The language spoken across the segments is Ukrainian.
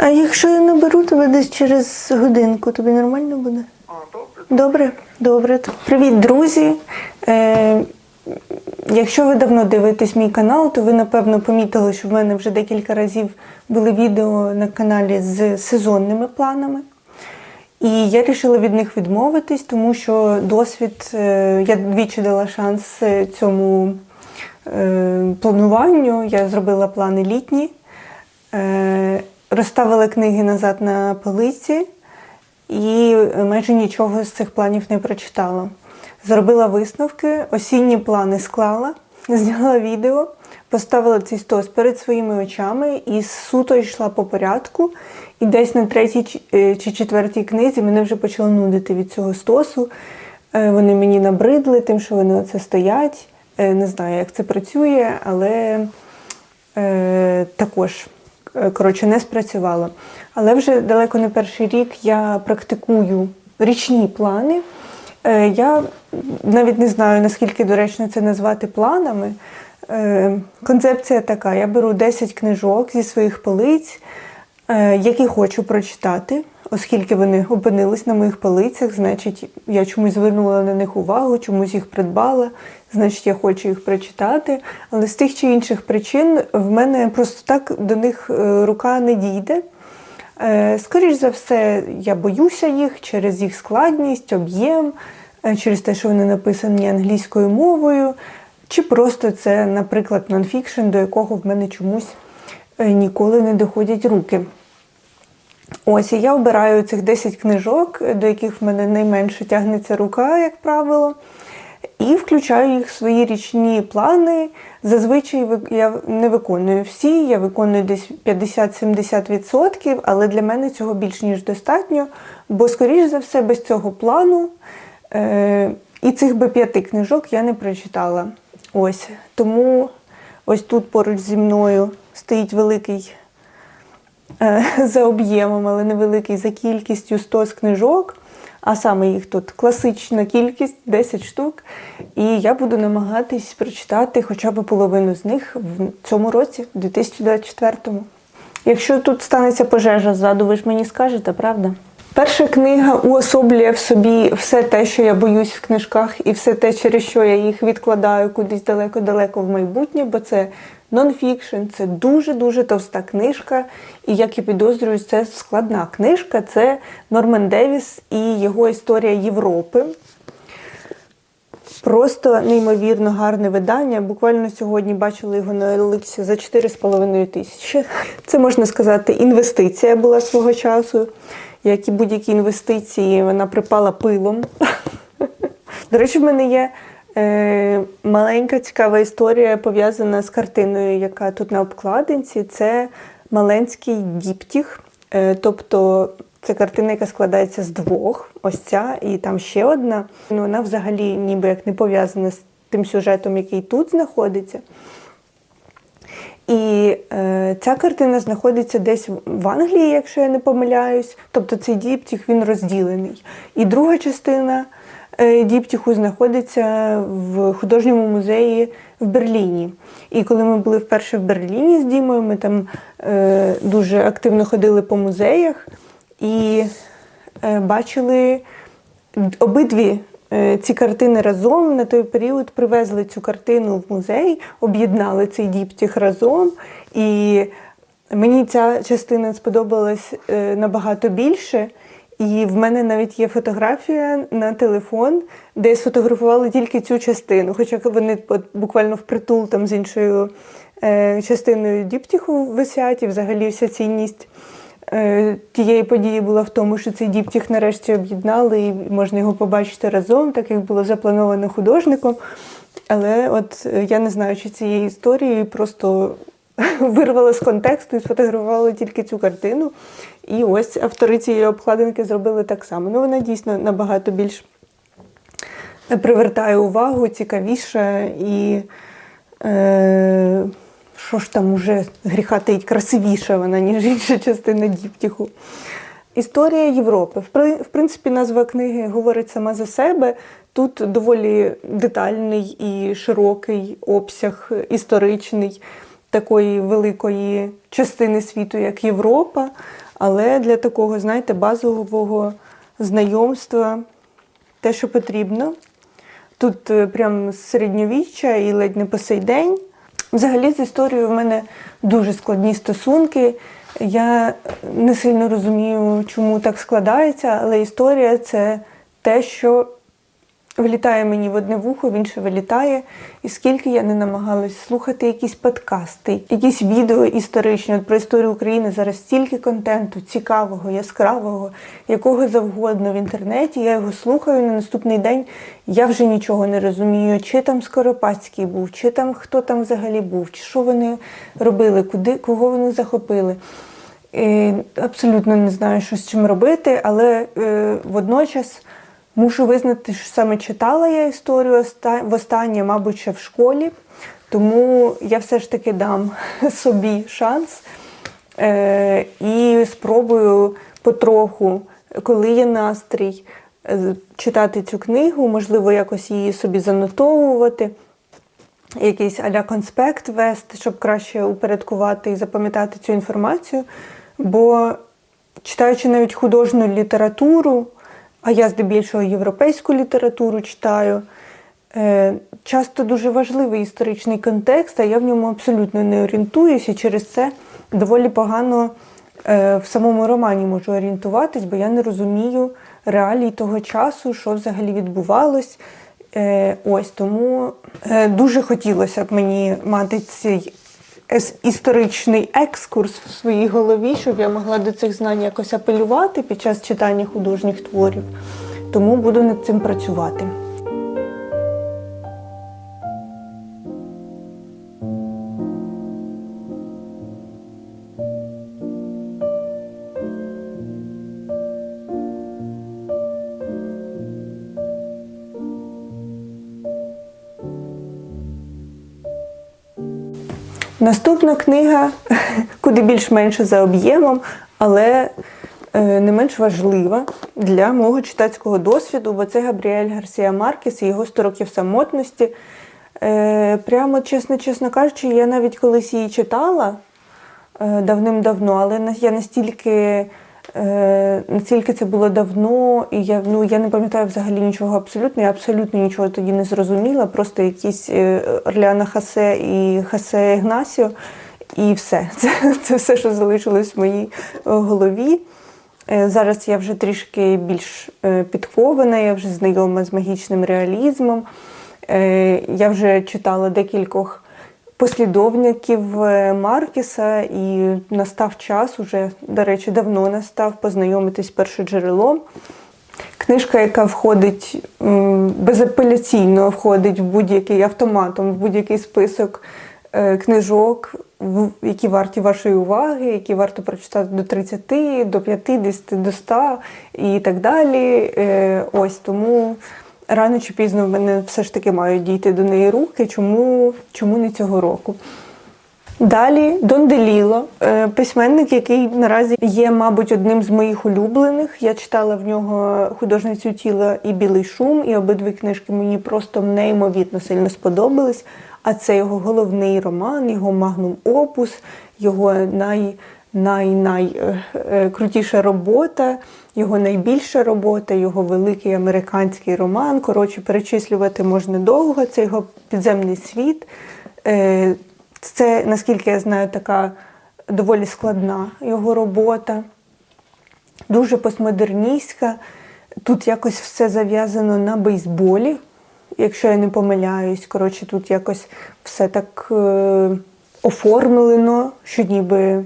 А якщо я наберу тебе десь через годинку, тобі нормально буде? А, добре. Добре, добре. Привіт, друзі. Е, якщо ви давно дивитесь мій канал, то ви напевно помітили, що в мене вже декілька разів були відео на каналі з сезонними планами. І я вирішила від них відмовитись, тому що досвід, е, я двічі дала шанс е, цьому е, плануванню. Я зробила плани літні, е, розставила книги назад на полиці і майже нічого з цих планів не прочитала. Зробила висновки, осінні плани склала, зняла відео, поставила цей стос перед своїми очами і суто йшла по порядку. І десь на третій чи- е, четвертій книзі мене вже почало нудити від цього стосу. Е, Вони мені набридли тим, що вони оце стоять. Е, Не знаю, як це працює, але е, також коротше, не спрацювало. Але вже далеко не перший рік я практикую річні плани. Е, Я навіть не знаю, наскільки доречно це назвати планами. Е, Концепція така: я беру 10 книжок зі своїх полиць, е, які хочу прочитати, оскільки вони опинились на моїх полицях, значить, я чомусь звернула на них увагу, чомусь їх придбала, значить, я хочу їх прочитати. Але з тих чи інших причин в мене просто так до них е, рука не дійде. Е, Скоріш за все, я боюся їх через їх складність, об'єм, е, через те, що вони написані англійською мовою, чи просто це, наприклад, нонфікшн, до якого в мене чомусь ніколи не доходять руки. Ось і я обираю цих 10 книжок, до яких в мене найменше тягнеться рука, як правило, і включаю їх в свої річні плани. Зазвичай ви- я не виконую всі, я виконую десь 50-70%, але для мене цього більш ніж достатньо, бо, скоріш за все, без цього плану е- і цих би п'яти книжок я не прочитала. Ось. Тому ось тут поруч зі мною стоїть великий е, за об'ємом, але невеликий за кількістю 100 з книжок, а саме їх тут класична кількість 10 штук. І я буду намагатись прочитати хоча б половину з них в цьому році, в 2024-му. Якщо тут станеться пожежа ззаду, ви ж мені скажете, правда? Перша книга уособлює в собі все те, що я боюсь в книжках, і все те, через що я їх відкладаю кудись далеко-далеко в майбутнє, бо це нонфікшн, це дуже-дуже товста книжка. І як я підозрюю, це складна книжка. Це Норман Девіс і його історія Європи. Просто неймовірно гарне видання. Буквально сьогодні бачили його на Еликсі за 4,5 тисячі. Це можна сказати, інвестиція була свого часу. Як і будь-які інвестиції, вона припала пилом. До речі, в мене є маленька цікава історія пов'язана з картиною, яка тут на обкладинці. Це маленький діптіх. Е, тобто це картина, яка складається з двох. Ось ця, і там ще одна. Ну, вона взагалі ніби як не пов'язана з тим сюжетом, який тут знаходиться. І е, ця картина знаходиться десь в Англії, якщо я не помиляюсь. Тобто цей діптіх він розділений. І друга частина е, діптіху знаходиться в художньому музеї в Берліні. І коли ми були вперше в Берліні з Дімою, ми там е, дуже активно ходили по музеях і е, бачили обидві е, ці картини разом на той період привезли цю картину в музей, об'єднали цей діптіх разом. І мені ця частина сподобалась е, набагато більше. І в мене навіть є фотографія на телефон, де сфотографували тільки цю частину. Хоча вони от буквально впритул там з іншою е, частиною діптіху висять, і взагалі вся цінність е, тієї події була в тому, що цей діптіх нарешті об'єднали, і можна його побачити разом, так як було заплановано художником. Але от е, я не знаю, чи цієї історії просто вирвала з контексту і сфотографувала тільки цю картину. І ось автори цієї обкладинки зробили так само. Ну, вона дійсно набагато більш привертає увагу, цікавіша і. Е, що ж там уже гріха таїть, красивіша вона, ніж інша частина діптіху. Історія Європи. В принципі, назва книги говорить сама за себе. Тут доволі детальний і широкий обсяг історичний. Такої великої частини світу, як Європа, але для такого, знаєте, базового знайомства те, що потрібно. Тут е, прям середньовіччя і ледь не по сей день. Взагалі з історією в мене дуже складні стосунки. Я не сильно розумію, чому так складається, але історія це те, що влітає мені в одне вухо, в інше вилітає. І скільки я не намагалась слухати якісь подкасти, якісь відео історичні про історію України зараз стільки контенту цікавого, яскравого, якого завгодно в інтернеті. Я його слухаю на наступний день. Я вже нічого не розумію, чи там Скоропадський був, чи там хто там взагалі був, чи що вони робили, куди кого вони захопили. Е, абсолютно не знаю, що з чим робити, але е, водночас. Мушу визнати, що саме читала я історію оста- востаннє, мабуть, ще в школі, тому я все ж таки дам собі шанс е, і спробую потроху, коли є настрій, е, читати цю книгу, можливо, якось її собі занотовувати, якийсь аля конспект вести, щоб краще упорядкувати і запам'ятати цю інформацію. Бо читаючи навіть художню літературу, а я здебільшого європейську літературу читаю. Е, Часто дуже важливий історичний контекст, а я в ньому абсолютно не орієнтуюся, через це доволі погано е, в самому романі можу орієнтуватись, бо я не розумію реалій того часу, що взагалі відбувалось. Е, Ось тому дуже хотілося б мені мати цей історичний екскурс в своїй голові, щоб я могла до цих знань якось апелювати під час читання художніх творів. Тому буду над цим працювати. Наступна книга куди більш-менше за об'ємом, але е, не менш важлива для мого читацького досвіду, бо це Габріель Гарсія Маркіс і його «100 років самотності. Е, Прямо, чесно, чесно кажучи, я навіть колись її читала е, давним-давно, але я настільки. Е, Настільки це було давно, і я ну я не пам'ятаю взагалі нічого абсолютно. Я абсолютно нічого тоді не зрозуміла. Просто якісь е, Орлеана Хасе і Хасе Ігнасіо, і все. Це, це все, що залишилось в моїй е, голові. Е, Зараз я вже трішки більш підкована, я вже знайома з магічним реалізмом. Я вже читала декількох послідовників е, Маркіса, і настав час, уже, до речі, давно настав познайомитись з першоджерелом. Книжка, яка входить безапеляційно входить в будь-який автоматом, в будь-який список е, книжок, які варті вашої уваги, які варто прочитати до 30, до 50, до 100 і так далі. Е, Ось тому рано чи пізно в мене все ж таки мають дійти до неї руки. Чому, чому не цього року? Далі Деліло, е, письменник, який наразі є, мабуть, одним з моїх улюблених. Я читала в нього художницю тіла і білий шум, і обидві книжки мені просто неймовірно сильно сподобались. А це його головний роман, його магнум опус, його най, най, най е, робота, його найбільша робота, його великий американський роман. Коротше, перечислювати можна довго. Це його підземний світ. Е, Це, наскільки я знаю, така доволі складна його робота, дуже постмодерністська. Тут якось все зав'язано на бейсболі, якщо я не помиляюсь. Коротше, тут якось все так е, оформлено, що ніби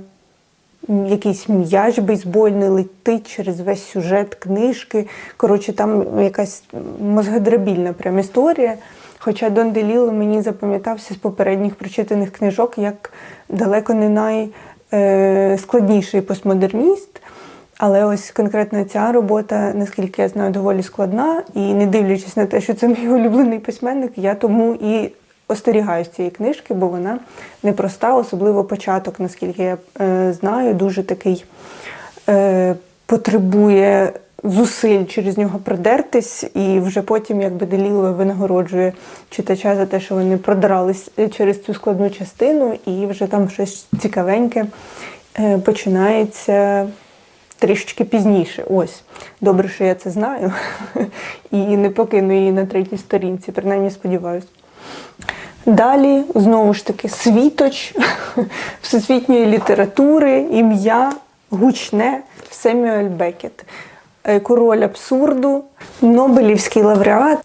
якийсь м'яч бейсбольний летить через весь сюжет книжки. Коротше, там якась мозгодрабільна прям історія. Хоча Дон Деліло мені запам'ятався з попередніх прочитаних книжок як далеко не найскладніший постмодерніст. Але ось конкретно ця робота, наскільки я знаю, доволі складна. І не дивлячись на те, що це мій улюблений письменник, я тому і остерігаюсь цієї книжки, бо вона непроста, особливо початок, наскільки я е, знаю, дуже такий е, потребує зусиль через нього продертись, і вже потім якби Деліло винагороджує читача за те, що вони продрались через цю складну частину, і вже там щось цікавеньке е, починається трішечки пізніше. Ось. Добре, що я це знаю. І не покину її на третій сторінці, принаймні сподіваюся. Далі, знову ж таки, світоч всесвітньої літератури, ім'я гучне Семюель Бекет. Е, Король абсурду, Нобелівський лауреат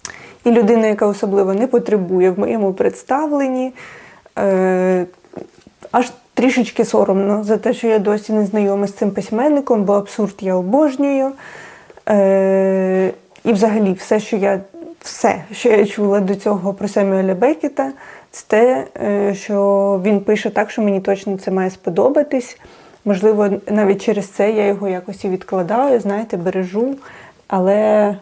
і людина, яка особливо не потребує в моєму представленні. Е, аж трішечки соромно за те, що я досі не знайома з цим письменником, бо абсурд я обожнюю. Е, і взагалі все, що я все, що я чула до цього про Семюеля Бекета, це те, е, що він пише так, що мені точно це має сподобатись. Можливо, навіть через це я його якось і відкладаю, знаєте, бережу. Але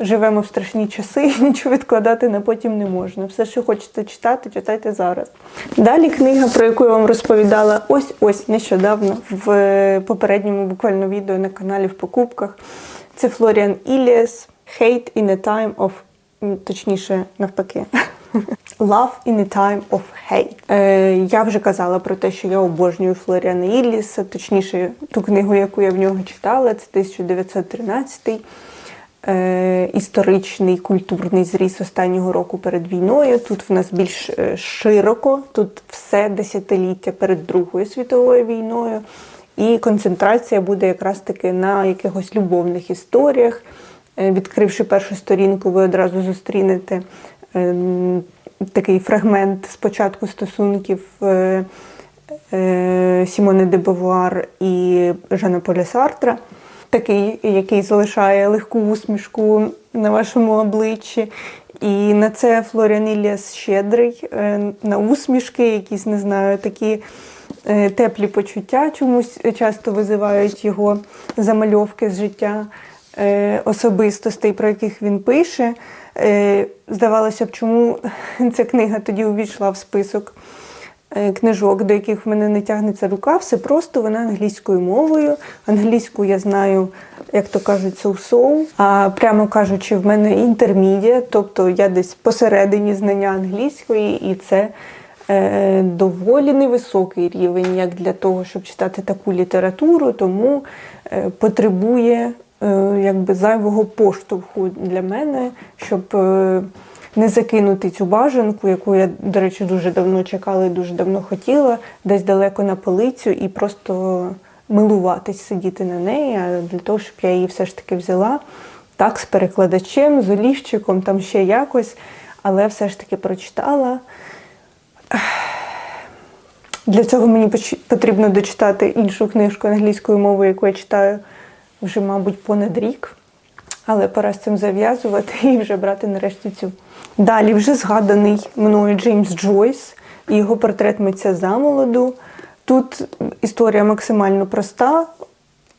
живемо в страшні часи, і нічого відкладати на потім не можна. Все, що хочете читати, читайте зараз. Далі книга, про яку я вам розповідала ось ось нещодавно в е, попередньому буквально відео на каналі в покупках. Це Флоріан Іліас Hate in a time of точніше, навпаки. Love in a time of hate. Е, я вже казала про те, що я обожнюю Флоріана Ілліса, точніше, ту книгу, яку я в нього читала, це 1913 е, історичний культурний зріз останнього року перед війною. Тут в нас більш е, широко, тут все десятиліття перед Другою світовою війною. І концентрація буде якраз таки на якихось любовних історіях. Е, Відкривши першу сторінку, ви одразу зустрінете ем, такий фрагмент спочатку стосунків е, е, Сімони де Бовуар і Жана Поля Сартра, такий, який залишає легку усмішку на вашому обличчі. І на це Флоріан Ілліас щедрий, е, на усмішки, якісь не знаю, такі е, теплі почуття чомусь часто визивають його замальовки з життя е, особистостей, про яких він пише. Е, Здавалося б, чому ця книга тоді увійшла в список е, книжок, до яких в мене не тягнеться рука. Все просто вона англійською мовою. Англійську я знаю, як то кажуть, соу-соу. А прямо кажучи, в мене інтермідія, тобто я десь посередині знання англійської, і це е, доволі невисокий рівень, як для того, щоб читати таку літературу, тому е, потребує е, якби зайвого поштовху для мене, щоб е, не закинути цю бажанку, яку я, до речі, дуже давно чекала і дуже давно хотіла, десь далеко на полицю і просто милуватись, сидіти на неї, а для того, щоб я її все ж таки взяла так, з перекладачем, з олівчиком, там ще якось, але все ж таки прочитала. Для цього мені потрібно дочитати іншу книжку англійською мовою, яку я читаю вже, мабуть, понад рік. Але пора з цим зав'язувати і вже брати нарешті цю. Далі вже згаданий мною Джеймс Джойс і його портрет митця замолоду. Тут історія максимально проста,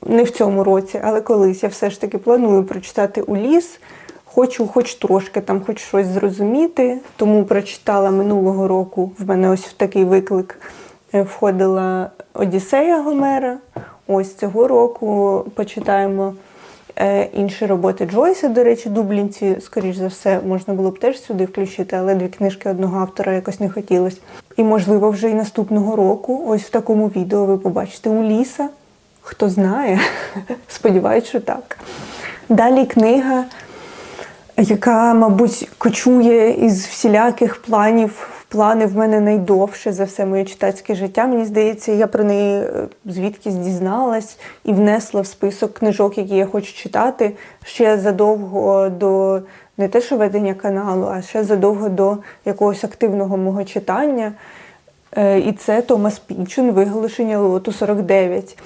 не в цьому році, але колись я все ж таки планую прочитати у ліс. Хочу хоч трошки там, хоч щось зрозуміти. Тому прочитала минулого року. В мене ось в такий виклик е, входила Одіссея Гомера. Ось цього року почитаємо е, інші роботи Джойса. До речі, Дублінці, скоріш за все, можна було б теж сюди включити, але дві книжки одного автора якось не хотілося. І, можливо, вже і наступного року, ось в такому відео ви побачите Уліса. Хто знає, сподіваюсь, що так. Далі книга яка, мабуть, кочує із всіляких планів. Плани в мене найдовше за все моє читацьке життя. Мені здається, я про неї е, звідкись дізналась і внесла в список книжок, які я хочу читати ще задовго до не те, що ведення каналу, а ще задовго до якогось активного мого читання. Е, І це Томас Пінчун, виголошення лоту 49.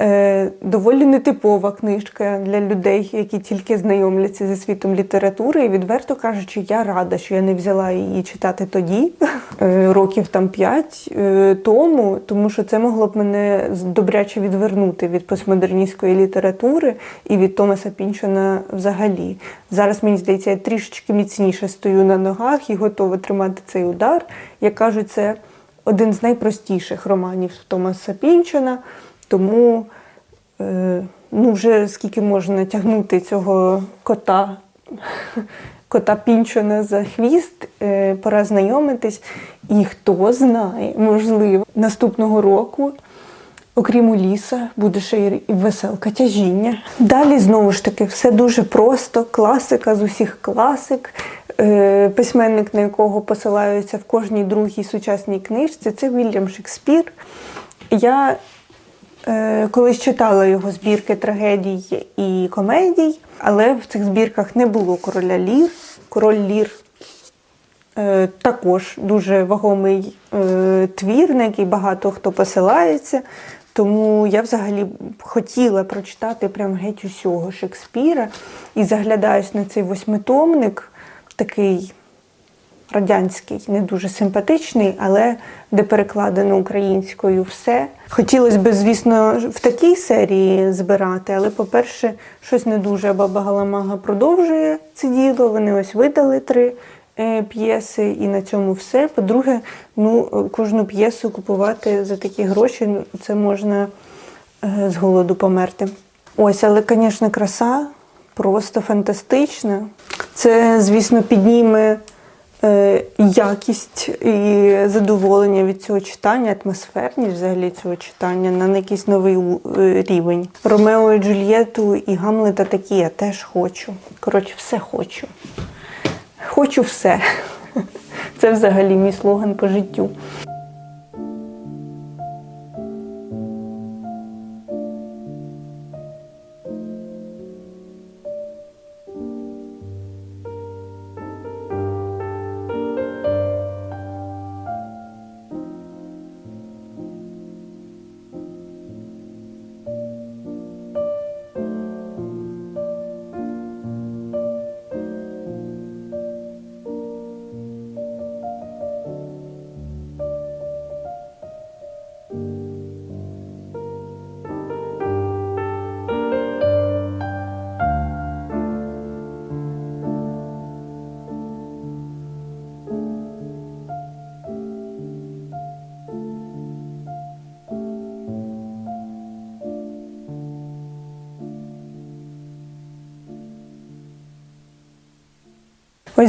Е, доволі нетипова книжка для людей, які тільки знайомляться зі світом літератури. І відверто кажучи, я рада, що я не взяла її читати тоді, е, років там 5 е, тому, тому що це могло б мене добряче відвернути від постмодерністської літератури і від Томаса Пінчона взагалі. Зараз мені здається, я трішечки міцніше стою на ногах і готова тримати цей удар. Як кажуть, це один з найпростіших романів Томаса Пінчона. Тому е, ну вже скільки можна тягнути цього кота, кота Пінчона за хвіст, е, пора знайомитись. І хто знає, можливо, наступного року. Окрім Уліса, буде ще й веселка тяжіння. Далі знову ж таки все дуже просто. Класика з усіх класик. Е, Письменник, на якого посилаються в кожній другій сучасній книжці, це Вільям Шекспір. Я колись читала його збірки трагедій і комедій, але в цих збірках не було короля Лір. Король Лір Е, також дуже вагомий е, твір, на який багато хто посилається. Тому я взагалі хотіла прочитати прям геть усього Шекспіра і заглядаюсь на цей восьмитомник, такий радянський, не дуже симпатичний, але де перекладено українською все. Хотілося б, звісно, в такій серії збирати, але, по-перше, щось не дуже Баба Галамага продовжує це діло. Вони ось видали три е, п'єси, і на цьому все. По-друге, ну, кожну п'єсу купувати за такі гроші ну, це можна е, з голоду померти. Ось, але, звісно, краса просто фантастична. Це, звісно, підніме якість і задоволення від цього читання, атмосферність взагалі цього читання на якийсь новий е, рівень. Ромео і Джульєту і Гамлета такі я теж хочу. Коротше, все хочу. Хочу все. Це взагалі мій слоган по життю.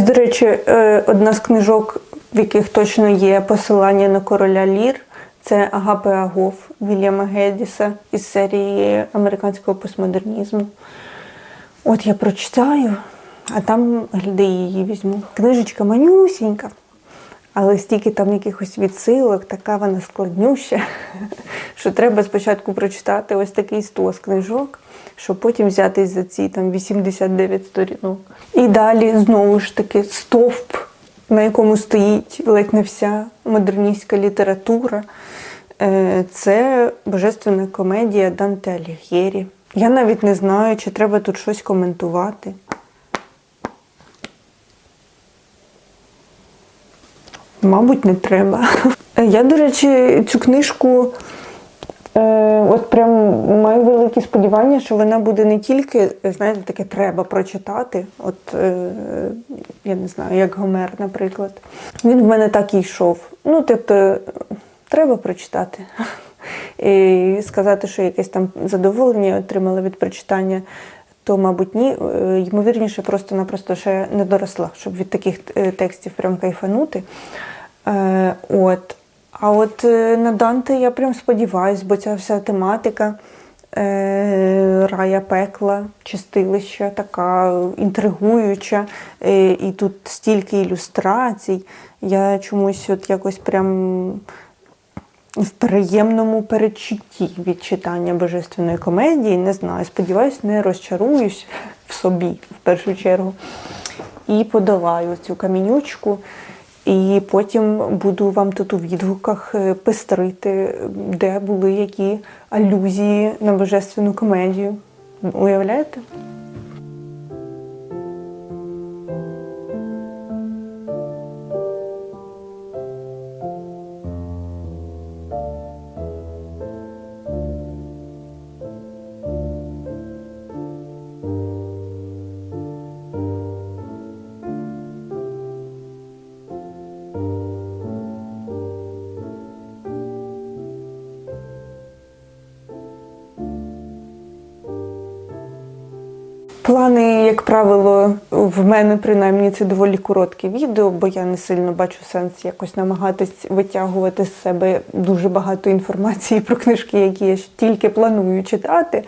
До речі, е, одна з книжок, в яких точно є посилання на короля Лір, це Агапе Агов Вільяма Гедіса із серії американського постмодернізму. От я прочитаю, а там гляди її візьму. Книжечка манюсінька, але стільки там якихось відсилок, така вона складнюща, що треба спочатку прочитати ось такий стос книжок, щоб потім взятись за ці там 89 сторінок. І далі знову ж таки стовп, на якому стоїть ледь не вся модерністська література. Е, Це божественна комедія Данте Алігєрі. Я навіть не знаю, чи треба тут щось коментувати. Мабуть, не треба. Я, до речі, цю книжку е, от прям маю великі сподівання, що вона буде не тільки, знаєте, таке треба прочитати. От е, я не знаю, як Гомер, наприклад. Він в мене так і йшов. Ну, тобто, треба прочитати. І сказати, що якесь там задоволення отримала від прочитання, то, мабуть, ні. Е, Ймовірніше, просто-напросто ще не доросла, щоб від таких е, текстів прям кайфанути. Е, от. А от на Данте я прям сподіваюсь, бо ця вся тематика рая пекла, чистилища така інтригуюча, і тут стільки ілюстрацій. Я чомусь от якось прям в приємному передчутті від читання божественної комедії. Не знаю, сподіваюсь, не розчаруюсь в собі в першу чергу. І подолаю цю камінючку. І потім буду вам тут у відгуках е, пестрити, де були які алюзії на божественну комедію. Уявляєте? Плани, як правило, в мене принаймні це доволі коротке відео, бо я не сильно бачу сенс якось намагатись витягувати з себе дуже багато інформації про книжки, які я тільки планую читати.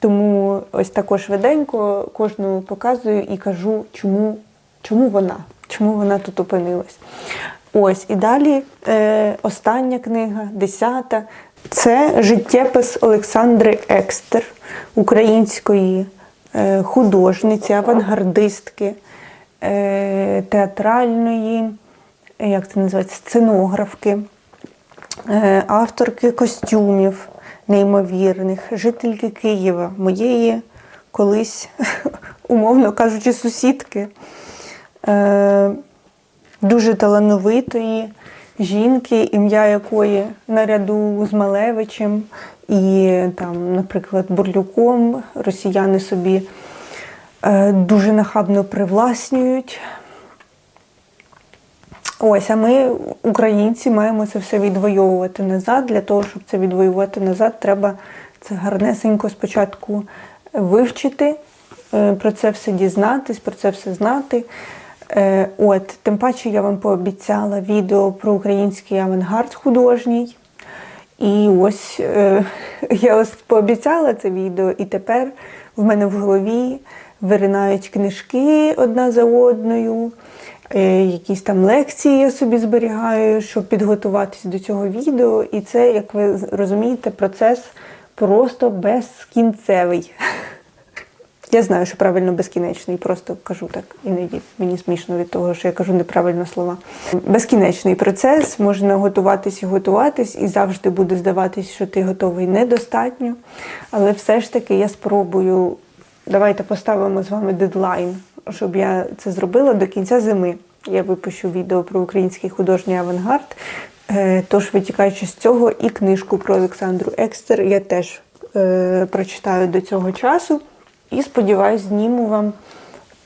Тому ось також швиденько кожну показую і кажу, чому, чому вона, чому вона тут опинилась. Ось і далі е, остання книга, десята. Це життєпис Олександри Екстер, української художниці, авангардистки, е, театральної, е, як це називається, сценографки, е, авторки костюмів неймовірних, жительки Києва, моєї колись, умовно кажучи, сусідки. Е, дуже талановитої жінки, ім'я якої наряду з Малевичем і там, наприклад, Бурлюком росіяни собі е, дуже нахабно привласнюють. Ось, а ми, українці, маємо це все відвоювати назад. Для того, щоб це відвоювати назад, треба це гарнесенько спочатку вивчити, е, про це все дізнатись, про це все знати. Е, От, тим паче я вам пообіцяла відео про український авангард художній. І ось е, я ось пообіцяла це відео, і тепер в мене в голові виринають книжки одна за одною. Е, якісь там лекції я собі зберігаю, щоб підготуватись до цього відео. І це, як ви розумієте, процес просто безкінцевий. Я знаю, що правильно безкінечний, просто кажу так, іноді мені смішно від того, що я кажу неправильно слова. Безкінечний процес, можна готуватись і готуватись, і завжди буде здаватись, що ти готовий недостатньо. Але все ж таки я спробую. Давайте поставимо з вами дедлайн, щоб я це зробила до кінця зими. Я випущу відео про український художній авангард. Е, Тож, витікаючи з цього, і книжку про Олександру Екстер я теж е, прочитаю до цього часу. І сподіваюсь, зніму вам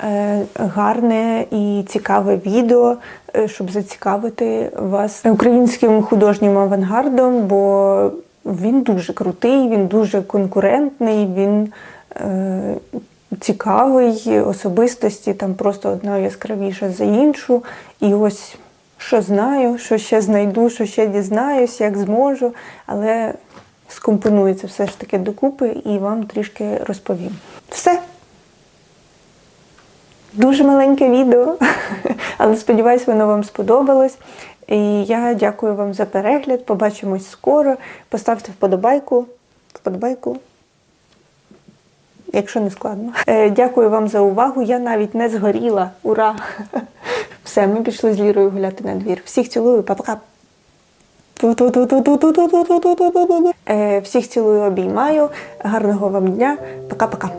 е, гарне і цікаве відео, е, щоб зацікавити вас українським художнім авангардом, бо він дуже крутий, він дуже конкурентний, він е, цікавий, особистості там просто одна яскравіша за іншу. І ось що знаю, що ще знайду, що ще дізнаюсь, як зможу, але скомпоную це все ж таки докупи і вам трішки розповім. Все. Дуже маленьке відео, але сподіваюсь, воно вам сподобалось. І я дякую вам за перегляд. Побачимось скоро. Поставте вподобайку. Вподобайку. Якщо не складно. Е, Дякую вам за увагу. Я навіть не згоріла. Ура! Все, ми пішли з Лірою гуляти на двір. Всіх цілую, па-пока! Е, Всіх цілую, обіймаю. Гарного вам дня. Пока-пока.